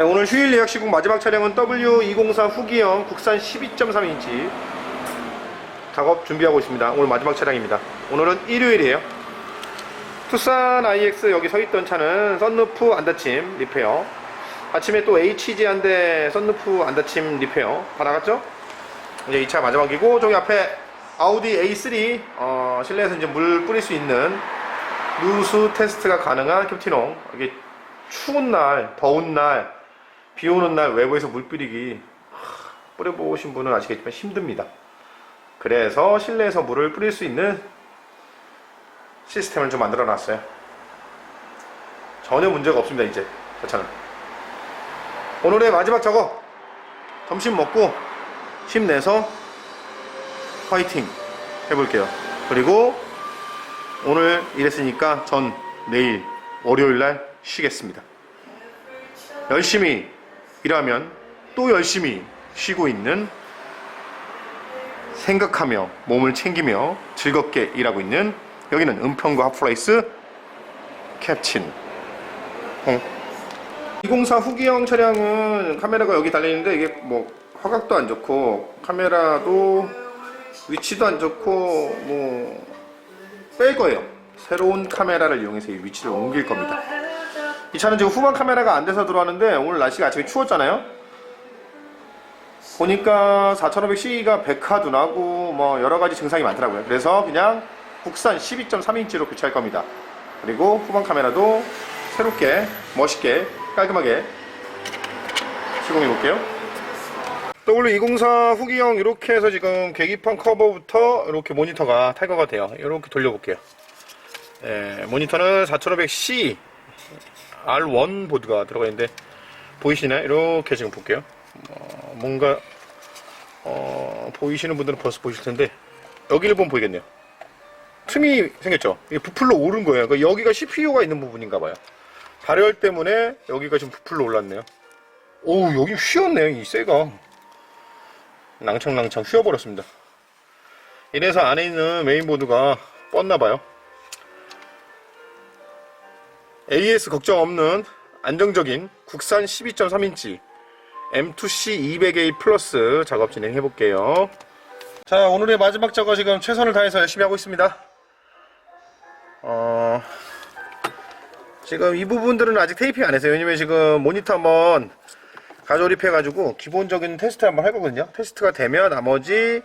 네, 오늘 휴일 예약 시국 마지막 차량은 W204 후기형 국산 12.3인치 작업 준비하고 있습니다. 오늘 마지막 차량입니다. 오늘은 일요일이에요. 투싼 IX 여기 서 있던 차는 썬루프 안 닫힘 리페어. 아침에 또 HG 한 대 썬루프 안 닫힘 리페어 받아갔죠? 이제 이 차 마지막이고 저기 앞에 아우디 A3 어, 실내에서 이제 물 뿌릴 수 있는 누수 테스트가 가능한 캡티농 이게 추운 날, 더운 날, 비 오는 날 외부에서 물 뿌리기 하, 뿌려보신 분은 아시겠지만 힘듭니다. 그래서 실내에서 물을 뿌릴 수 있는 시스템을 좀 만들어 놨어요. 전혀 문제가 없습니다, 이제. 저 차는. 오늘의 마지막 작업. 점심 먹고 힘내서 화이팅 해볼게요. 그리고 오늘 일했으니까 전 내일 월요일 날 쉬겠습니다. 열심히 일하면 또 열심히 쉬고 있는 생각하며 몸을 챙기며 즐겁게 일하고 있는 여기는 은평구 핫플레이스 홍. 204 후기형 차량은 카메라가 여기 달려있는데 이게 뭐 화각도 안 좋고 카메라도 위치도 안 좋고 뭐 뺄 거예요. 새로운 카메라를 이용해서 이 위치를 옮길 겁니다. 이 차는 지금 후방 카메라가 안 돼서 들어왔는데 오늘 날씨가 아침에 추웠잖아요. 보니까 4500C가 백화도 나고 뭐 여러 가지 증상이 많더라고요. 그래서 그냥 국산 12.3인치로 교체할 겁니다. 그리고 후방 카메라도 새롭게 멋있게 깔끔하게 시공해 볼게요. W204 후기형 이렇게 해서 지금 계기판 커버부터 이렇게 모니터가 탈거가 돼요. 이렇게 돌려볼게요. 예, 모니터는 4500C R1 보드가 들어가 있는데 보이시나요? 이렇게 지금 볼게요. 어, 뭔가 어, 보이시는 분들은 벌써 보이실 텐데 여기를 보면 보이겠네요. 틈이 생겼죠? 이게 부풀러 오른 거예요. 그러니까 여기가 CPU가 있는 부분인가 봐요. 발열 때문에 여기가 지금 부풀러 올랐네요. 오, 여기 휘었네요, 이 쇠가. 낭창낭창 휘어버렸습니다. 이래서 안에 있는 메인보드가 뻗나 봐요. AS 걱정 없는 안정적인 국산 12.3인치 M2C 200A 플러스 작업 진행해 볼게요. 자, 오늘의 마지막 작업 지금 최선을 다해서 열심히 하고 있습니다. 어, 지금 이 부분들은 아직 테이핑 안 했어요. 왜냐면 지금 모니터 한번 가조립해 가지고 기본적인 테스트 한번 할 거거든요. 테스트가 되면 나머지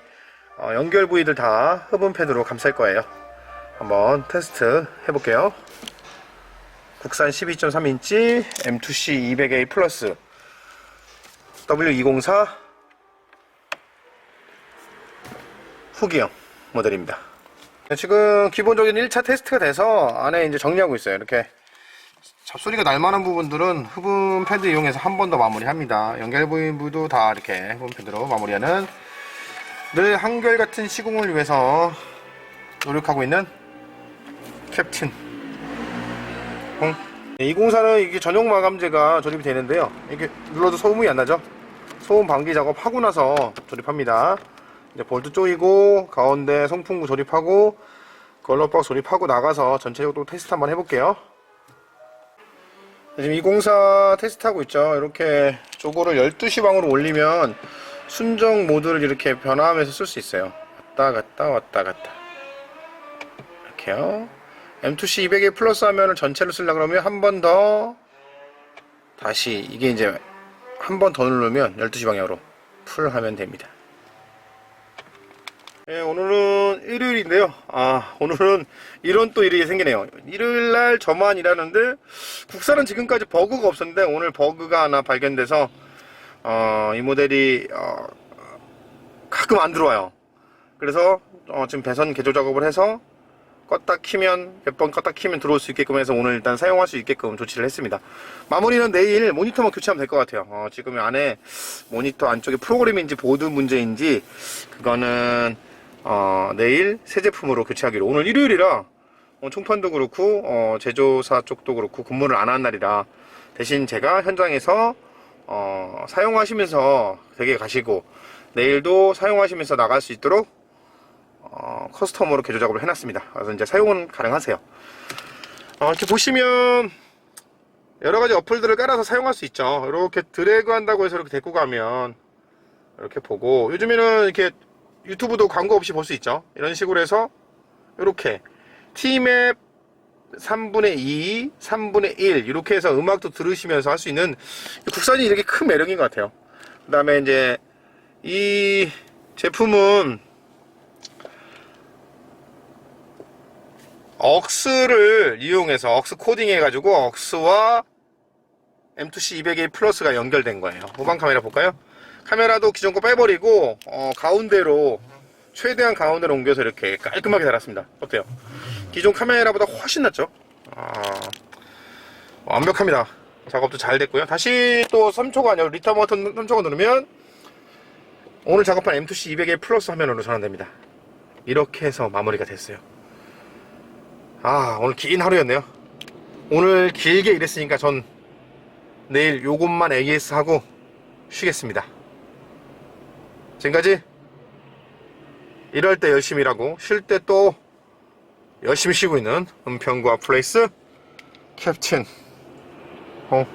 어, 연결 부위들 다 흡음 패드로 감쌀 거예요. 한번 테스트 해볼게요. 국산 12.3인치 M2C 200A 플러스 W204 후기형 모델입니다. 지금 기본적인 1차 테스트가 돼서 안에 이제 정리하고 있어요. 이렇게 잡소리가 날 만한 부분들은 흡음 패드 이용해서 한 번 더 마무리합니다. 연결 부위도 다 이렇게 흡음 패드로 마무리하는 늘 한결같은 시공을 위해서 노력하고 있는 캡틴 공. 204는 이게 전용 마감재가 조립이 되는데요. 이게 눌러도 소음이 안 나죠? 소음 방지 작업 하고 나서 조립합니다. 이제 볼트 조이고 가운데 송풍구 조립하고 걸러박스 조립하고 나가서 전체적으로 테스트 한번 해볼게요. 지금 204 테스트하고 있죠. 이렇게 조거를 12시 방으로 올리면 순정 모드를 이렇게 변화하면서 쓸 수 있어요. 왔다 갔다 왔다 갔다. 이렇게요. M2C 200에 플러스 하면은 전체로 쓰려고 그러면 한 번 더 다시 이게 이제 한 번 더 누르면 12시 방향으로 풀 하면 됩니다. 예, 오늘은 일요일인데요. 아, 오늘은 이런 또 일이 생기네요. 일요일 날 저만 일하는데 국산은 지금까지 버그가 없었는데 오늘 버그가 하나 발견돼서 어, 이 모델이 어, 가끔 안 들어와요. 그래서 어, 지금 배선 개조 작업을 해서 껐다 키면 몇 번 껐다 키면 들어올 수 있게끔 해서 오늘 일단 사용할 수 있게끔 조치를 했습니다. 마무리는 내일 모니터만 교체하면 될 것 같아요. 어, 지금 안에 모니터 안쪽에 프로그램인지 보드 문제인지 그거는 어, 내일 새 제품으로 교체하기로 오늘 일요일이라 어, 총판도 그렇고 어, 제조사 쪽도 그렇고 근무를 안 한 날이라 대신 제가 현장에서 어, 사용하시면서 댁에 가시고 내일도 사용하시면서 나갈 수 있도록 어, 커스텀으로 개조 작업을 해놨습니다. 그래서 이제 사용은 가능하세요. 어, 이렇게 보시면 여러 가지 어플들을 깔아서 사용할 수 있죠. 이렇게 드래그 한다고 해서 이렇게 데리고 가면 이렇게 보고 요즘에는 이렇게 유튜브도 광고 없이 볼 수 있죠. 이런 식으로 해서 이렇게 T맵 3분의 2, 3분의 1 이렇게 해서 음악도 들으시면서 할 수 있는 국산이 이렇게 큰 매력인 것 같아요. 그 다음에 이제 이 제품은 억스를 이용해서 억스 코딩 해가지고 억스와 M2C 200A 플러스가 연결된 거예요. 후방 카메라 볼까요? 카메라도 기존 거 빼버리고 어, 가운데로 최대한 가운데로 옮겨서 이렇게 깔끔하게 달았습니다. 어때요? 기존 카메라보다 훨씬 낫죠? 아, 완벽합니다. 작업도 잘 됐고요. 다시 또 3초가 아니라 리터 버튼 3초가 누르면 오늘 작업한 M2C 200A 플러스 화면으로 전환됩니다. 이렇게 해서 마무리가 됐어요. 아, 오늘 긴 하루였네요. 오늘 길게 일했으니까 전 내일 요것만 AS 하고 쉬겠습니다. 지금까지 일할 때 열심히 일하고 쉴 때 또 열심히 쉬고 있는 은평구와 플레이스 캡틴 홍